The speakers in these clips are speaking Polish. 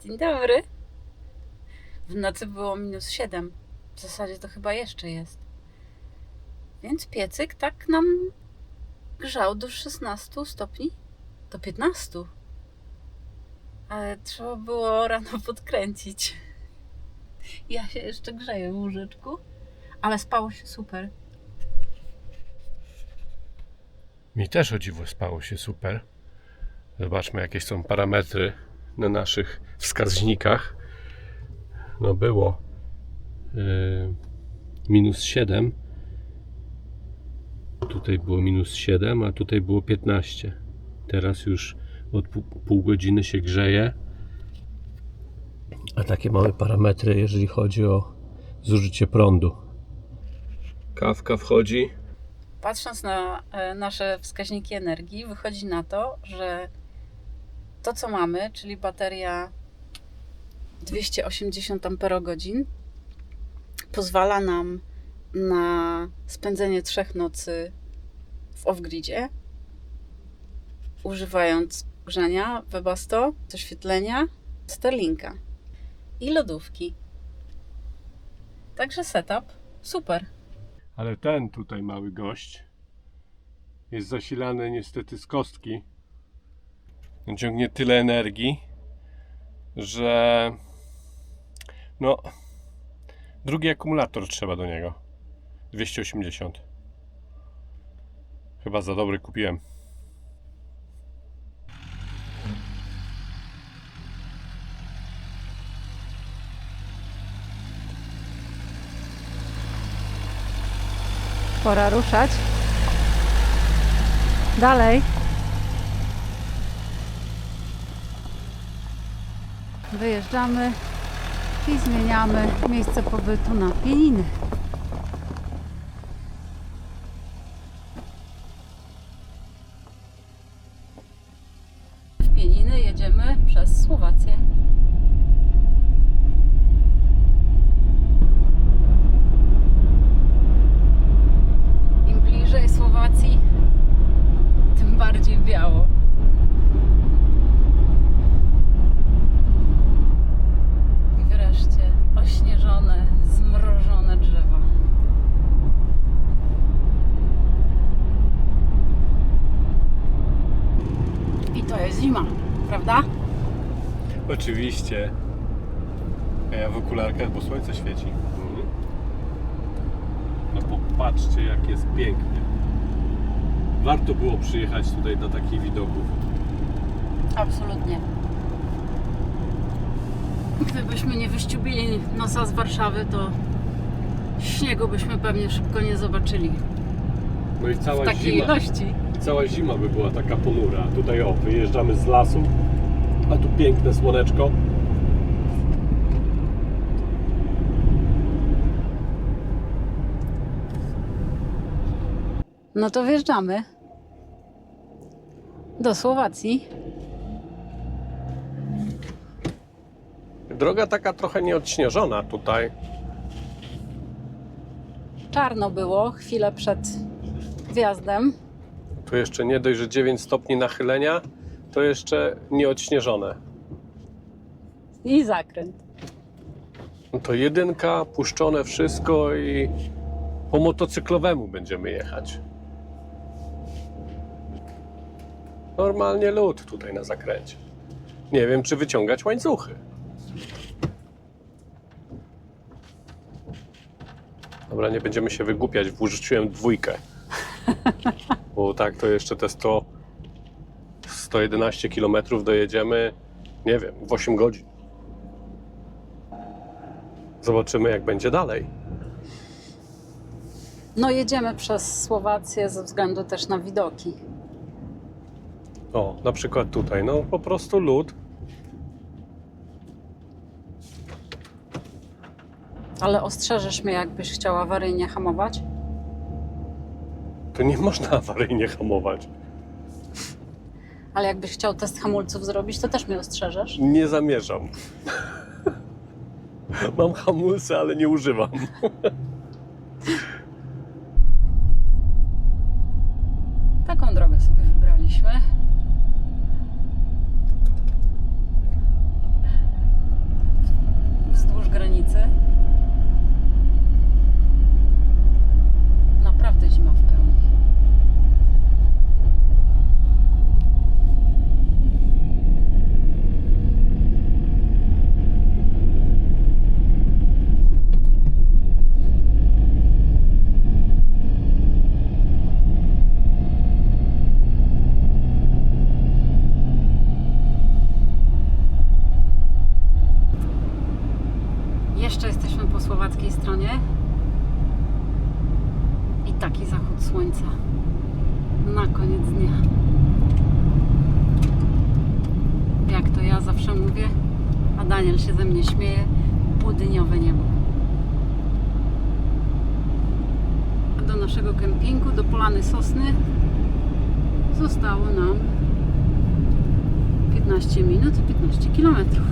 Dzień dobry. W nocy było minus 7. W zasadzie to chyba jeszcze jest. Więc piecyk tak nam grzał do 16 stopni, do 15. Ale trzeba było rano podkręcić. Ja się jeszcze grzeję w łóżeczku, ale spało się super. Mi też o dziwo spało się super. Zobaczmy, jakie są parametry na naszych wskaźnikach. No było yy, minus 7. Tutaj było minus 7, a tutaj było 15. Teraz już od pół, godziny się grzeje. A takie małe parametry, jeżeli chodzi o zużycie prądu. Kawka wchodzi. Patrząc na e, nasze wskaźniki energii, wychodzi na to, że to, co mamy, czyli bateria 280 Ah, pozwala nam na spędzenie trzech nocy w off-gridzie, używając grzania Webasto, doświetlenia, Sterlinka i lodówki. Także setup super. Ale ten tutaj mały gość jest zasilany niestety z kostki. Ciągnie tyle energii, że no drugi akumulator trzeba do niego. 280. Chyba za dobry kupiłem. Pora ruszać. Dalej. Wyjeżdżamy i zmieniamy miejsce pobytu na pieniny. W pieniny jedziemy przez Słowację. Im bliżej Słowacji, tym bardziej biało. I wreszcie ośnieżone, zmrożone drzewa. I to jest zima, prawda? Oczywiście. A ja w okularkach, bo słońce świeci. No popatrzcie, jak jest pięknie. Warto było przyjechać tutaj do takich widoków. Absolutnie. Gdybyśmy nie wyściubili nosa z Warszawy, to śniegu byśmy pewnie szybko nie zobaczyli. No i W cała takiej zima. ilości. Cała zima by była taka ponura. Tutaj o, wyjeżdżamy z lasu, a tu piękne słoneczko. No to wjeżdżamy do Słowacji. Droga taka trochę nieodśnieżona tutaj. Czarno było chwilę przed wjazdem. Tu jeszcze nie dość, że 9 stopni nachylenia, to jeszcze nieodśnieżone. I zakręt. No to jedynka, puszczone wszystko i po motocyklowemu będziemy jechać. Normalnie lód tutaj na zakręcie. Nie wiem, czy wyciągać łańcuchy. Dobra, nie będziemy się wygłupiać, wrzuciłem dwójkę. Bo tak to jeszcze te 100, 111 km dojedziemy, nie wiem, w 8 godzin. Zobaczymy, jak będzie dalej. No jedziemy przez Słowację ze względu też na widoki. O, na przykład tutaj, no po prostu lód. Ale ostrzeżesz mnie, jakbyś chciała awaryjnie hamować? Tu nie można awaryjnie hamować. Ale jakbyś chciał test hamulców zrobić, to też mnie ostrzeżesz? Nie zamierzam. Mam hamulce, ale nie używam. Taką drogę sobie wybraliśmy. słońca. Na koniec dnia. Jak to ja zawsze mówię, a Daniel się ze mnie śmieje, budyniowe niebo. A do naszego kempingu, do Polany Sosny zostało nam 15 minut i 15 kilometrów.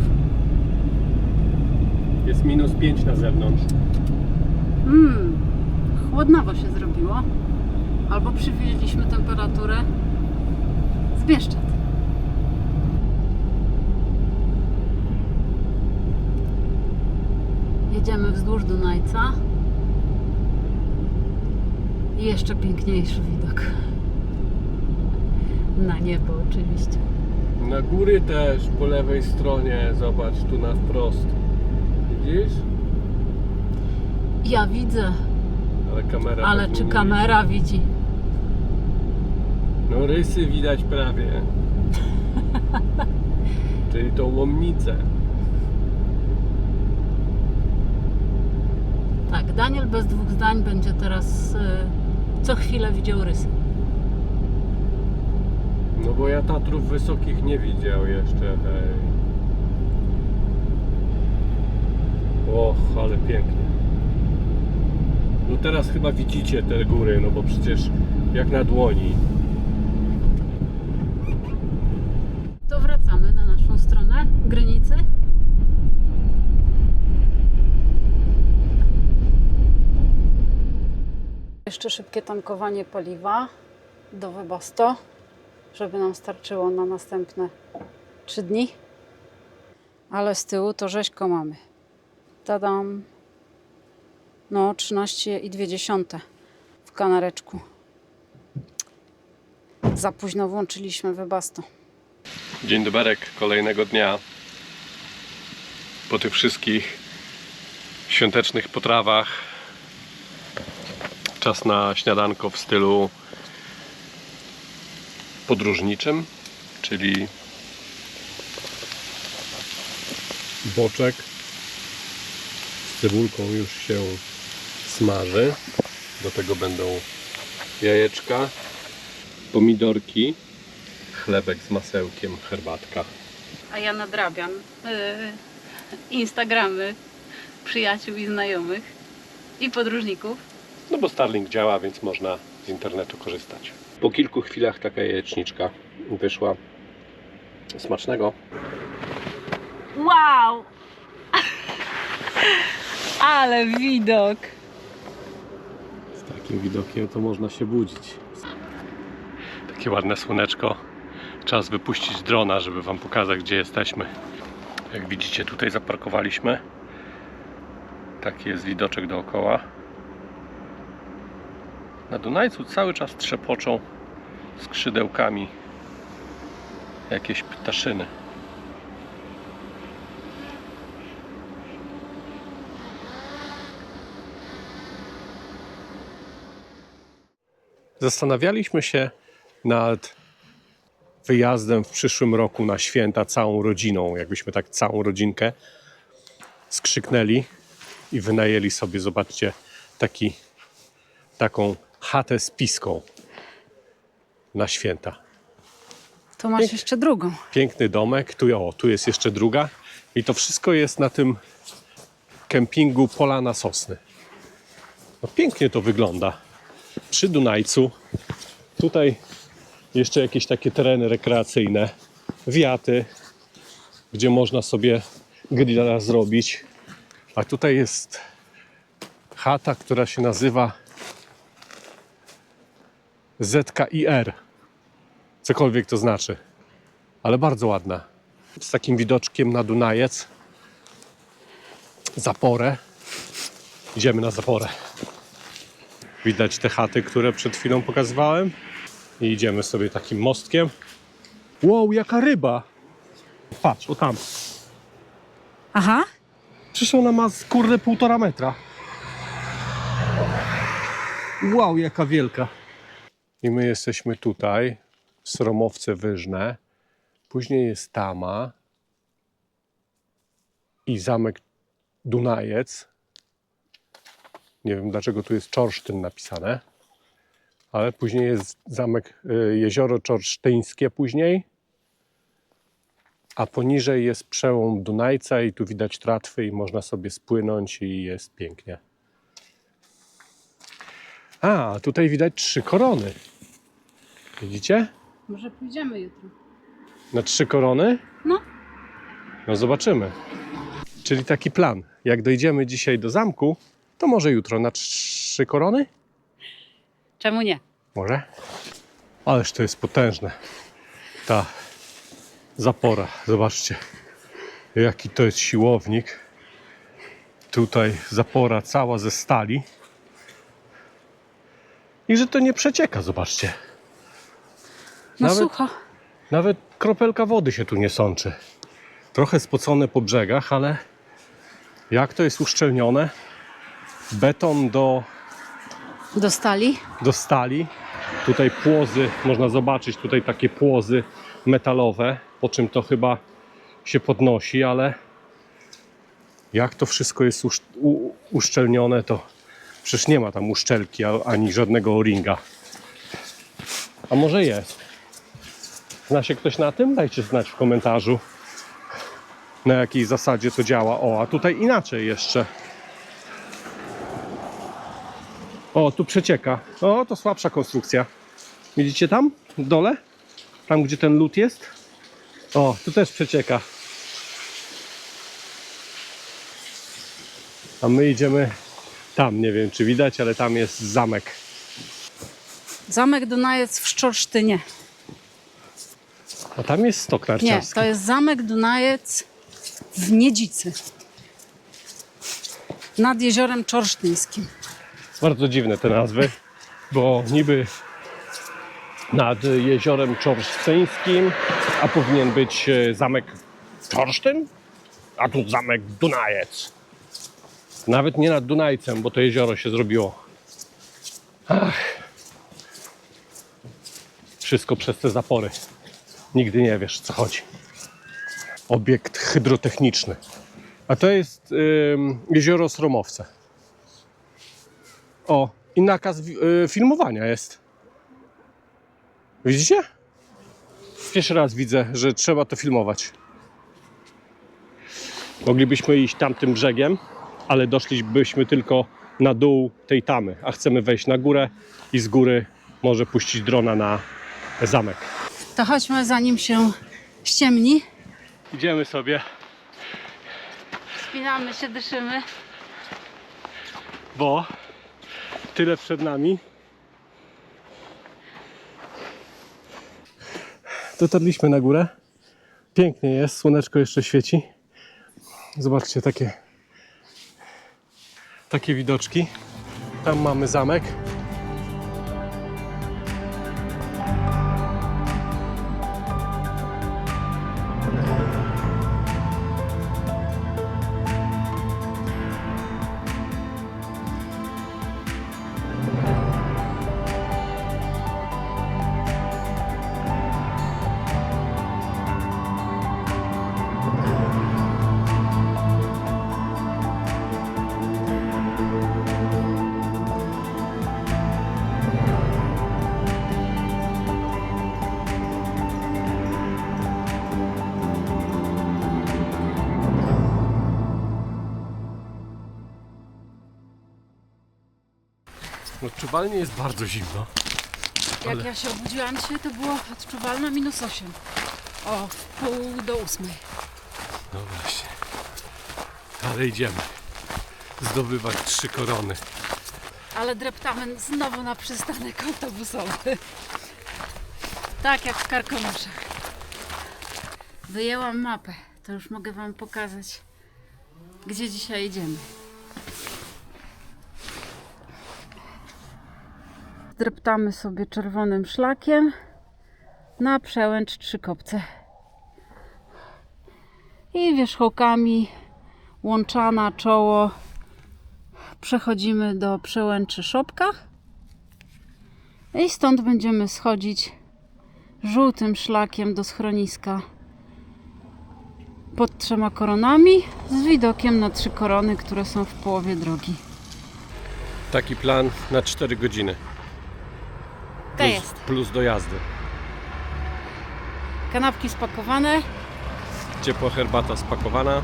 Jest minus 5 na zewnątrz. Mmm, chłodnawo się zrobiło. Albo przywieźliśmy temperaturę z Bieszczad. Jedziemy wzdłuż Dunajca. I jeszcze piękniejszy widok. Na niebo oczywiście. Na góry też, po lewej stronie, zobacz, tu na wprost. Widzisz? Ja widzę, Ale kamera ale pewnie czy nie kamera widzi? widzi. No rysy widać prawie. Czyli tą łomnicę. Tak, Daniel bez dwóch zdań będzie teraz y, co chwilę widział rysy. No bo ja Tatrów wysokich nie widział jeszcze, hej. Och, ale pięknie. No teraz chyba widzicie te góry, no bo przecież jak na dłoni. To wracamy na naszą stronę Grynicy. Jeszcze szybkie tankowanie paliwa do Webasto, żeby nam starczyło na następne 3 dni. Ale z tyłu to rzeźko mamy. Tadam. No, 13,2 w kanareczku. Za późno włączyliśmy Webasto. Dzień doberek kolejnego dnia. Po tych wszystkich świątecznych potrawach czas na śniadanko w stylu podróżniczym, czyli boczek z cebulką już się smaży. Do tego będą jajeczka, pomidorki, chlebek z masełkiem, herbatka. A ja nadrabiam yy, Instagramy przyjaciół i znajomych i podróżników. No bo Starlink działa, więc można z internetu korzystać. Po kilku chwilach taka jajeczniczka wyszła. Smacznego. Wow! Ale widok! Z takim widokiem to można się budzić. Takie ładne słoneczko. Czas wypuścić drona, żeby Wam pokazać, gdzie jesteśmy. Jak widzicie, tutaj zaparkowaliśmy. Taki jest widoczek dookoła. Na Dunajcu cały czas trzepoczą skrzydełkami jakieś ptaszyny. Zastanawialiśmy się nad wyjazdem w przyszłym roku na święta całą rodziną. Jakbyśmy tak całą rodzinkę skrzyknęli i wynajęli sobie, zobaczcie, taki, taką chatę z piską na święta. Tu masz jeszcze drugą. Piękny domek, tu, o, tu jest jeszcze druga i to wszystko jest na tym kempingu Polana Sosny. No, pięknie to wygląda. Przy Dunajcu. Tutaj jeszcze jakieś takie tereny rekreacyjne, wiaty, gdzie można sobie grilla zrobić. A tutaj jest chata, która się nazywa ZKIR. Cokolwiek to znaczy. Ale bardzo ładna. Z takim widoczkiem na Dunajec. Zaporę. Idziemy na zaporę. Widać te chaty, które przed chwilą pokazywałem. I idziemy sobie takim mostkiem. Wow, jaka ryba! Patrz, o tam. Aha. Przecież ona ma kurde półtora metra. Wow, jaka wielka. I my jesteśmy tutaj, Sromowce Wyżne. Później jest Tama i zamek Dunajec. Nie wiem dlaczego tu jest Czorsztyn napisane, ale później jest zamek y, Jezioro Czorsztyńskie później. A poniżej jest przełom Dunajca i tu widać tratwy i można sobie spłynąć i jest pięknie. A, tutaj widać trzy korony. Widzicie? Może pójdziemy jutro. Na trzy korony? No. No zobaczymy. Czyli taki plan. Jak dojdziemy dzisiaj do zamku, to może jutro na trzy korony? Czemu nie? Może? Ależ to jest potężne. Ta zapora. Zobaczcie, jaki to jest siłownik. Tutaj zapora cała ze stali. I że to nie przecieka, zobaczcie. No Nawet- sucho. Nawet kropelka wody się tu nie sączy. Trochę spocone po brzegach, ale jak to jest uszczelnione? Beton do, Dostali? do stali. Tutaj płozy, można zobaczyć tutaj takie płozy metalowe, po czym to chyba się podnosi, ale jak to wszystko jest usz, u, uszczelnione, to przecież nie ma tam uszczelki ani żadnego o-ringa. A może jest? Zna się ktoś na tym? Dajcie znać w komentarzu, na jakiej zasadzie to działa. O, a tutaj inaczej jeszcze. O, tu przecieka. O, to słabsza konstrukcja. Widzicie tam? W dole? Tam, gdzie ten lód jest? O, tu też przecieka. A my idziemy tam, nie wiem czy widać, ale tam jest zamek. Zamek Dunajec w Szczorsztynie. A tam jest stok Nie, narciarski. to jest Zamek Dunajec w Niedzicy. Nad jeziorem Czorsztyńskim. Bardzo dziwne te nazwy, bo niby nad jeziorem Czorsztyńskim, a powinien być e, zamek Czorsztyn, a tu zamek Dunajec. Nawet nie nad Dunajcem, bo to jezioro się zrobiło. Ach. Wszystko przez te zapory. Nigdy nie wiesz, co chodzi. Obiekt hydrotechniczny. A to jest jezioro Sromowce. O, i nakaz y, filmowania jest. Widzicie? Pierwszy raz widzę, że trzeba to filmować. Moglibyśmy iść tamtym brzegiem, ale doszlibyśmy tylko na dół tej tamy, a chcemy wejść na górę i z góry może puścić drona na zamek. To chodźmy zanim się ściemni. Idziemy sobie, Spinamy się, dyszymy. bo tyle przed nami. Dotarliśmy na górę. Pięknie jest, słoneczko jeszcze świeci. Zobaczcie takie takie widoczki. Tam mamy zamek. Odczuwalnie jest bardzo zimno. Jak Ale- ja się obudziłam dzisiaj, to było odczuwalne minus 8. O, w pół do ósmej. No właśnie. Ale idziemy. Zdobywać trzy korony. Ale dreptamy znowu na przystanek autobusowy. Tak jak w Karkonoszach. Wyjęłam mapę. To już mogę Wam pokazać, gdzie dzisiaj idziemy. Dreptamy sobie czerwonym szlakiem na przełęcz Trzykopce. I wierzchołkami łączana czoło przechodzimy do przełęczy Szopka i stąd będziemy schodzić żółtym szlakiem do schroniska pod trzema koronami z widokiem na trzy korony, które są w połowie drogi. Taki plan na 4 godziny. Plus do jazdy. Kanapki spakowane, Ciepła herbata spakowana,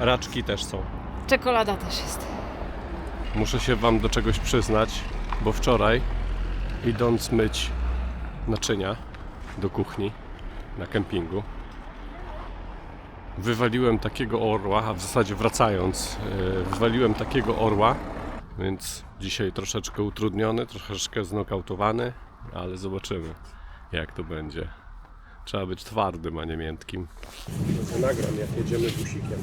raczki też są. czekolada też jest. Muszę się Wam do czegoś przyznać, bo wczoraj, idąc myć naczynia do kuchni na kempingu, wywaliłem takiego orła, a w zasadzie wracając, yy, wywaliłem takiego orła, więc dzisiaj troszeczkę utrudniony, troszeczkę znokautowany, ale zobaczymy, jak to będzie. Trzeba być twardym, a nie miętkim. Nagram, jak jedziemy busikiem.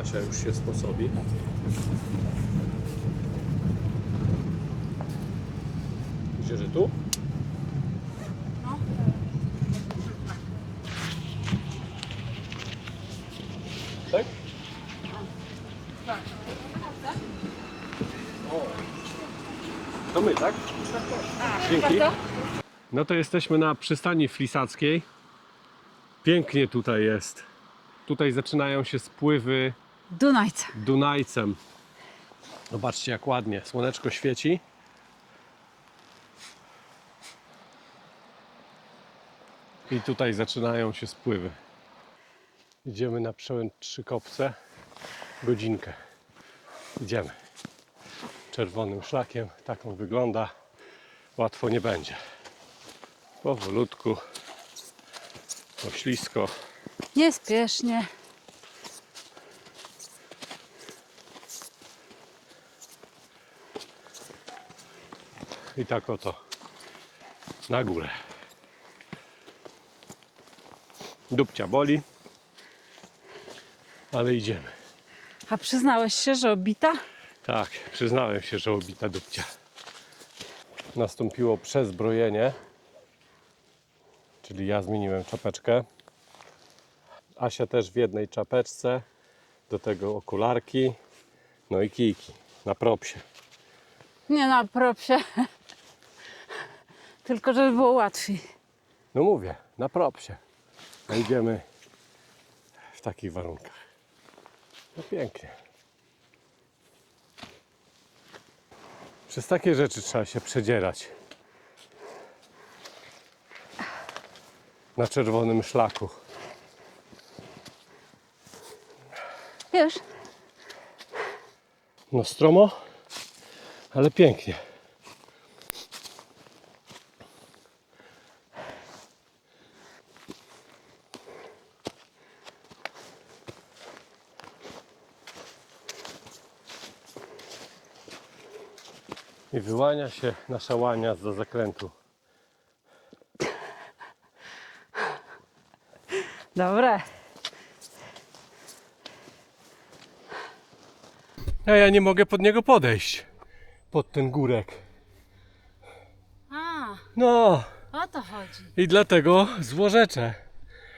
Asia już się sposobi. Myślę, że tu? No. Tak? O. To my, tak? Dzięki. No to jesteśmy na przystani flisackiej. Pięknie tutaj jest. Tutaj zaczynają się spływy Dunajca. Dunajcem. Zobaczcie jak ładnie. Słoneczko świeci. I tutaj zaczynają się spływy. Idziemy na przełęcz Trzy Kopce. Godzinkę. Idziemy. Czerwonym szlakiem. Tak on wygląda. Łatwo nie będzie. Powolutku. Poślisko. Niespiesznie. I tak oto na górę. Dupcia boli, ale idziemy. A przyznałeś się, że obita? Tak, przyznałem się, że obita dupcia. Nastąpiło przezbrojenie, czyli ja zmieniłem czapeczkę. Asia też w jednej czapeczce, do tego okularki, no i kijki na propsie. Nie na propsie. Tylko żeby było łatwiej. No mówię, na propsie. A idziemy w takich warunkach. No pięknie. Przez takie rzeczy trzeba się przedzierać. Na czerwonym szlaku. Wiesz, No stromo, ale pięknie. I wyłania się nasza łania za zakrętu. Dobre. A ja nie mogę pod niego podejść. Pod ten górek. A, No o to chodzi. i dlatego złożeczę.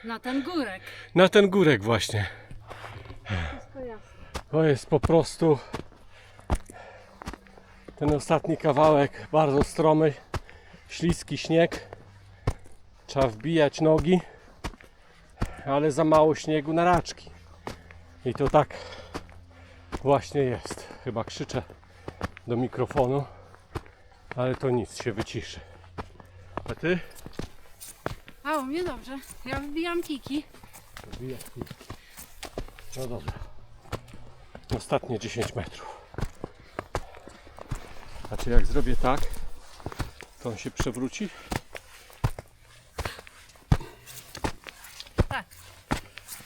Na ten górek. Na ten górek właśnie. Wszystko jasne. To jest po prostu ten ostatni kawałek, bardzo stromy, śliski śnieg. Trzeba wbijać nogi, ale za mało śniegu na raczki. I to tak właśnie jest. Chyba krzyczę do mikrofonu, ale to nic, się wyciszy. A ty? A u mnie dobrze. Ja wybijam kiki. Wbijaj. No dobra. Ostatnie 10 metrów. A czy jak zrobię tak, to on się przewróci?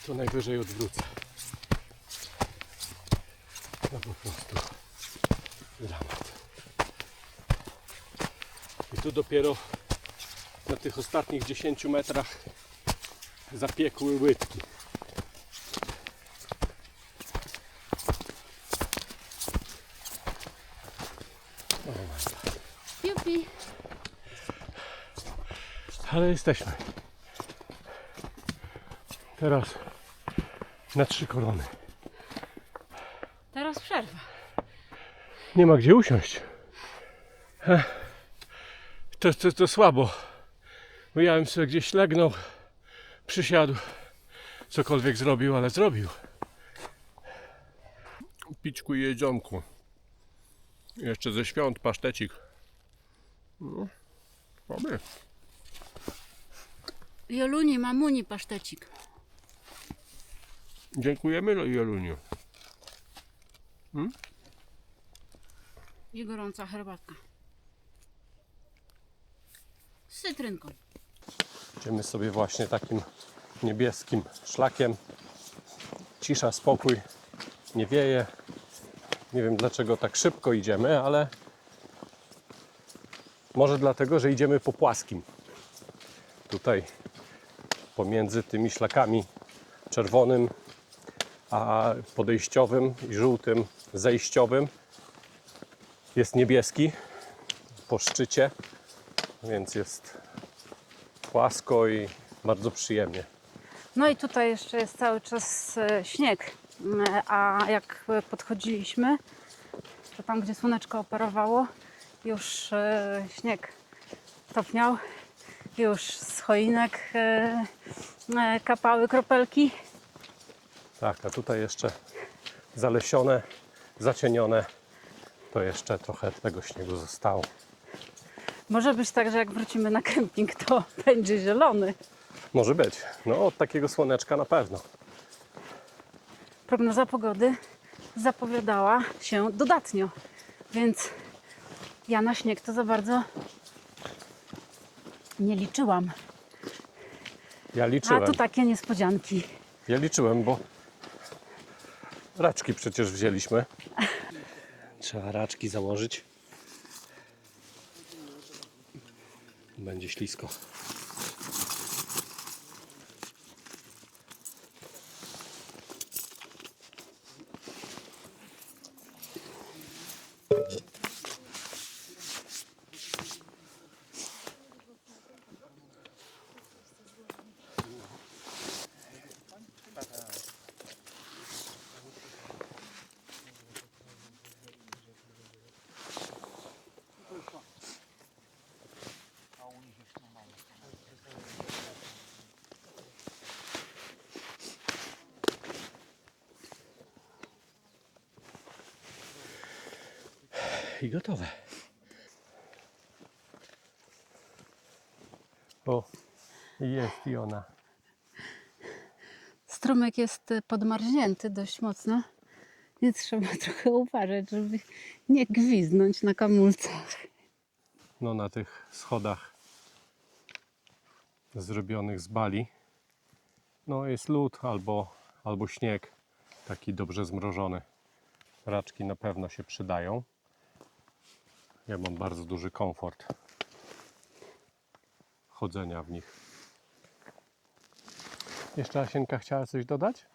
To najwyżej odwrócę. No po prostu dramat. I tu dopiero na tych ostatnich 10 metrach zapiekły łydki. Jupi. Ale jesteśmy. Teraz na trzy korony. Teraz przerwa. Nie ma gdzie usiąść. To, to, to słabo. Bo ja bym sobie gdzieś legnął, przysiadł, cokolwiek zrobił, ale zrobił. Pićku i jedzonku. Jeszcze ze świąt pasztecik. No, dobry. Joluni, mamuni pasztecik. Dziękujemy Joluniu. I gorąca herbatka. Z cytrynką. Idziemy sobie właśnie takim niebieskim szlakiem. Cisza, spokój, nie wieje. Nie wiem dlaczego tak szybko idziemy, ale może dlatego, że idziemy po płaskim. Tutaj pomiędzy tymi szlakami czerwonym podejściowym i żółtym zejściowym jest niebieski po szczycie, więc jest płasko i bardzo przyjemnie. No i tutaj jeszcze jest cały czas e, śnieg. Mm, A jak e, podchodziliśmy, to tam gdzie słoneczko operowało, już e, śnieg topniał. Już z choinek e, e, kapały kropelki. Tak, a tutaj jeszcze zalesione, zacienione, to jeszcze trochę tego śniegu zostało. Może być tak, że jak wrócimy na kemping, to będzie zielony. Może być. No, od takiego słoneczka na pewno. Prognoza pogody zapowiadała się dodatnio, więc ja na śnieg to za bardzo nie liczyłam. Ja A liczyłem. tu takie niespodzianki. Ja liczyłem, bo raczki przecież wzięliśmy. Trzeba raczki założyć. Będzie ślisko. I gotowe. O, jest i ona. Strumyk jest y, podmarznięty dość mocno, więc trzeba trochę uważać, żeby nie gwiznąć na kamulcach. no, na tych schodach zrobionych z bali. No jest lód albo, albo śnieg, taki dobrze zmrożony. Raczki na pewno się przydają. Ja mam bardzo duży komfort chodzenia w nich. Jeszcze Asienka chciała coś dodać?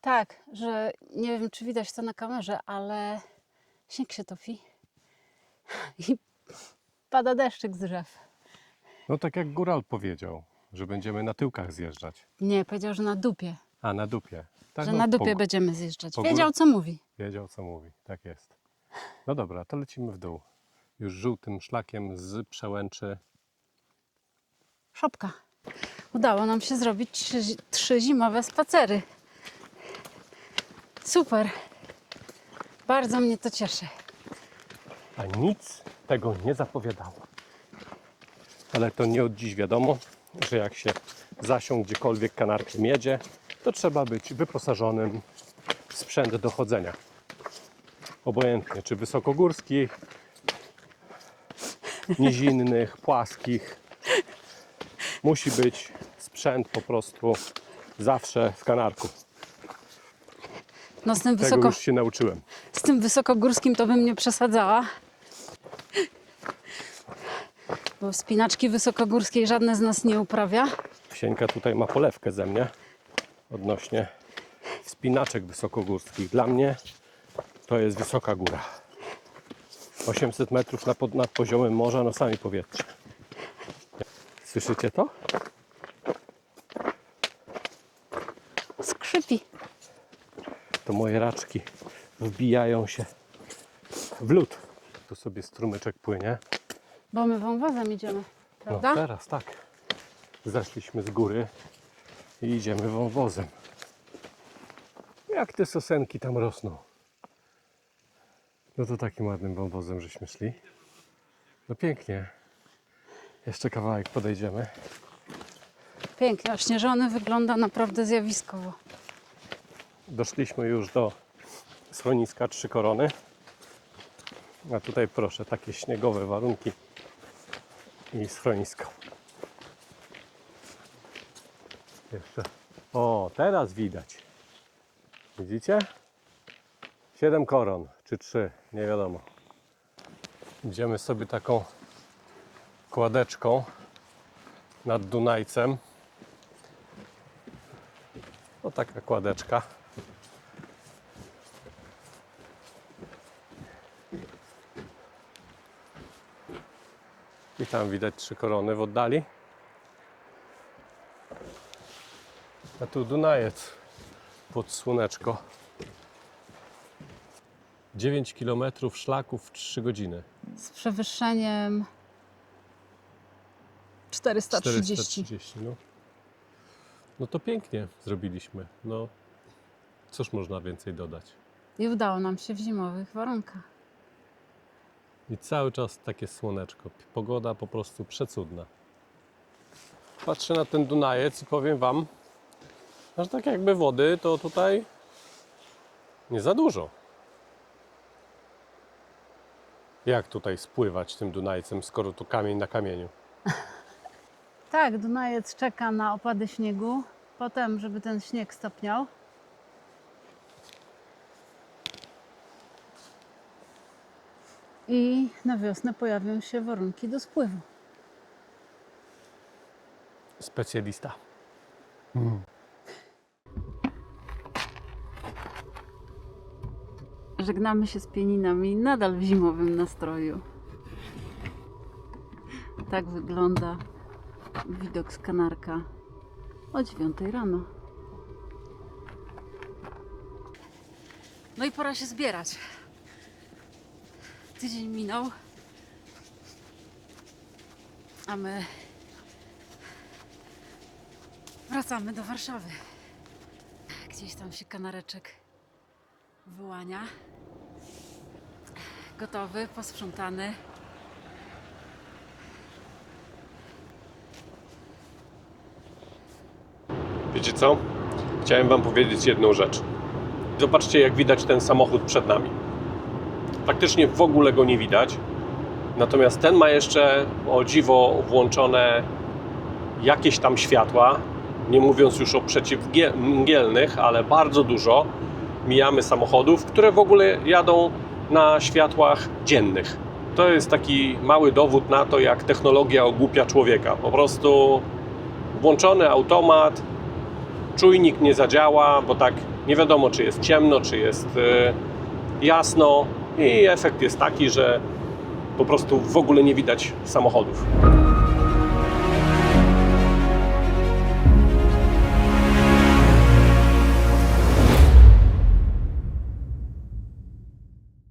Tak, że nie wiem, czy widać to na kamerze, ale śnieg się topi i pada deszczyk z drzew. No tak jak Góral powiedział, że będziemy na tyłkach zjeżdżać. Nie, powiedział, że na dupie. A, na dupie. Tak, że no, na dupie po- będziemy zjeżdżać. Wiedział, co mówi. Wiedział, co mówi. Tak jest. No dobra, to lecimy w dół. Już żółtym szlakiem z przełęczy. Szopka. Udało nam się zrobić trzy, trzy zimowe spacery. Super. Bardzo mnie to cieszy. A nic tego nie zapowiadało. Ale to nie od dziś wiadomo, że jak się zasiął gdziekolwiek kanarkiem jedzie, to trzeba być wyposażonym w sprzęt do chodzenia. Obojętnie, czy wysokogórskich, nizinnych, płaskich. Musi być sprzęt po prostu zawsze w kanarku. No z tym, Tego wysoko, już się nauczyłem. z tym wysokogórskim to bym nie przesadzała. Bo wspinaczki wysokogórskiej żadne z nas nie uprawia. Sieńka tutaj ma polewkę ze mnie odnośnie wspinaczek wysokogórskich. Dla mnie to jest wysoka góra. 800 metrów nad, pod, nad poziomem morza, no sami powiedzcie. Słyszycie to? Skrzypi. To moje raczki wbijają się w lód. Tu sobie strumyczek płynie. Bo my wąwozem idziemy, No prawda? teraz tak. Zeszliśmy z góry i idziemy wąwozem. Jak te sosenki tam rosną. No to takim ładnym wąwozem żeśmy szli. No pięknie. Jeszcze kawałek podejdziemy. Pięknie, ośnieżony wygląda naprawdę zjawiskowo. Doszliśmy już do schroniska Trzy Korony. A tutaj proszę, takie śniegowe warunki i schronisko. Jeszcze. O, teraz widać. Widzicie? Siedem koron, czy trzy, nie wiadomo. Idziemy sobie taką kładeczką nad Dunajcem. O taka kładeczka. I tam widać trzy korony w oddali. A tu Dunajec pod słoneczko. 9 km szlaków w 3 godziny. Z przewyższeniem 430. 430, no. no to pięknie zrobiliśmy. No, cóż można więcej dodać? I udało nam się w zimowych warunkach. I cały czas takie słoneczko. Pogoda po prostu przecudna. Patrzę na ten Dunajec i powiem Wam, że tak jakby wody to tutaj nie za dużo. Jak tutaj spływać tym Dunajcem, skoro tu kamień na kamieniu? Tak, Dunajec czeka na opady śniegu, potem, żeby ten śnieg stopniał. I na wiosnę pojawią się warunki do spływu. Specjalista. Żegnamy się z pieninami nadal w zimowym nastroju. Tak wygląda widok z kanarka o 9 rano. No i pora się zbierać. Tydzień minął, a my wracamy do Warszawy. Gdzieś tam się kanareczek wyłania. Gotowy, posprzątany. Wiecie co? Chciałem Wam powiedzieć jedną rzecz. Zobaczcie, jak widać ten samochód przed nami. Faktycznie w ogóle go nie widać. Natomiast ten ma jeszcze o dziwo włączone jakieś tam światła. Nie mówiąc już o przeciwmgielnych, ale bardzo dużo. Mijamy samochodów, które w ogóle jadą na światłach dziennych. To jest taki mały dowód na to, jak technologia ogłupia człowieka. Po prostu włączony automat, czujnik nie zadziała, bo tak nie wiadomo, czy jest ciemno, czy jest e, jasno, i efekt jest taki, że po prostu w ogóle nie widać samochodów.